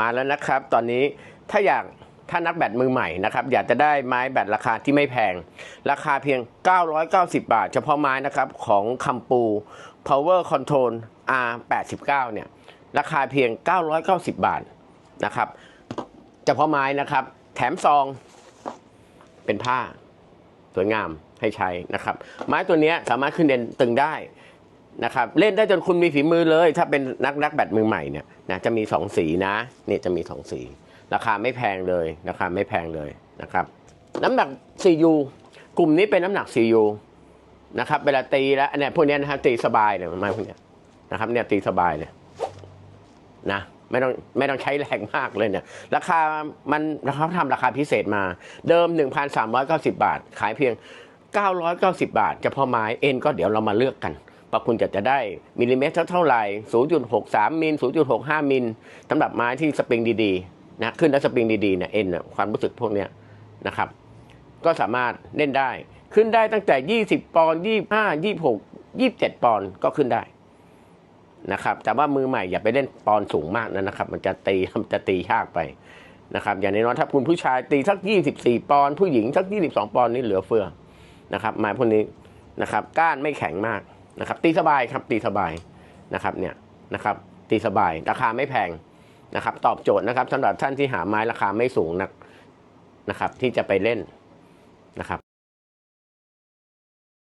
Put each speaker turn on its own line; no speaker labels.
มาแล้วนะครับตอนนี้ถ้าอยากถ้านักแบดมือใหม่นะครับอยากจะได้ไม้แบดราคาที่ไม่แพง ราคาเพียง 990 บาท เฉพาะไม้นะครับของคัมปู Power Control R89 เนี่ยราคาเพียง 990 บาทนะครับเฉพาะไม้นะครับ แถมซองเป็นผ้าสวยงามให้ใช้นะครับ ไม้ตัวนี้สามารถขึ้นเด่นตึงได้ นะครับเล่นได้จนคุณมีฝีมือเลย ถ้าเป็นนักนักแบดมือใหม่เนี่ยนะจะมีสองสีนะนี่จะมีสองสี ราคาไม่แพงเลยราคาไม่แพงเลยนะครับน้ำหนัก CU กลุ่มนี้เป็นน้ำหนัก CU นะครับเวลาตีแล้วเนี่ยพวกเนี้ยนะฮะตีสบายเลยไม้พวกเนี้ยนะครับเนี่ยตีสบายเลยนะไม่ต้องไม่ต้องใช้แรงมากเลยเนี่ยราคามันเขาทำราคาพิเศษมา เดิม 1,390 บาท ขายเพียง 990 บาทเฉพาะไม้เอ็นก็เดี๋ยวเรามาเลือกกัน ว่าคุณจะจะได้มิลลิเมตรเท่าไหร่ 0.63 มิล 0.65 มิลสำหรับไม้ที่สปริงดีๆนะขึ้นแล้วสปริงดีๆเนี่ยเอ็นนะความรู้สึกพวกเนี้ยนะครับ ก็สามารถเล่นได้ ขึ้นได้ตั้งแต่ 20 ปอนด์25 26 27 ปอนด์ก็ขึ้นได้นะครับ แต่ว่ามือใหม่อย่าไปเล่นปอนสูงมากนะนะครับ มันจะตีมันจะตียากไปนะครับ อย่างน้อยถ้าคุณผู้ชายตีสัก 24 ปอนด์ผู้หญิงสัก 22 ปอนด์นี่เหลือเฟือนะครับไม้พวกนี้นะครับ ก้านไม่แข็งมาก นะครับตีสบายครับตีสบายนะครับเนี่ยนะครับตีสบายราคาไม่แพงนะครับตอบโจทย์นะครับสำหรับท่านที่หาไม้ราคาไม่สูงนักนะครับที่จะไปเล่นนะครับ